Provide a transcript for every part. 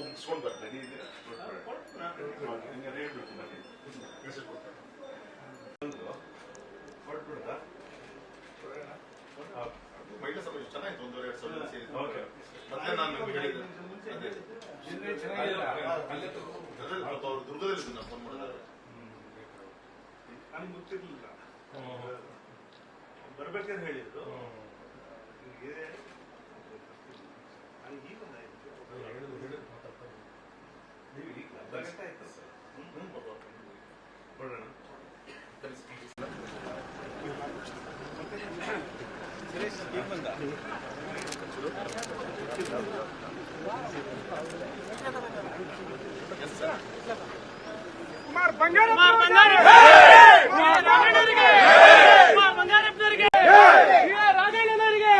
ಮುಗಿಸ್ಕೊಂಡು ಬರ್ತಾರೆ ಚೆನ್ನಾಗಿತ್ತು ಒಂದೂವರೆ ಎರಡು ಸಾವಿರ ಸೇರಿ ಮತ್ತೆ ನಾನು ಅವ್ರು ದುರ್ಗದಲ್ಲಿ ಫೋನ್ ಮಾಡಿದ್ದಾರೆ ನನಗೆ ಗೊತ್ತಿರ್ಲಿಲ್ಲ ಬರ್ಬೇಕಂತ ಹೇಳಿದ್ರು ಕುಮಾರ್ ಬಂಗಾರ ಕುಮಾರ್ ರಾಘಣ್ಣವರಿಗೆ ಕುಮಾರ್ ಬಂಗಾರಪ್ಪನವರಿಗೆ. ರಾಘಣ್ಣನವರಿಗೆ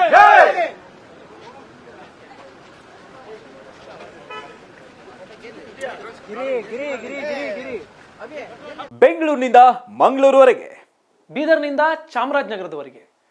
ಬೆಂಗಳೂರಿನಿಂದ ಮಂಗಳೂರುವರೆಗೆ. ಬೀದರ್ನಿಂದ ಚಾಮರಾಜನಗರದವರೆಗೆ.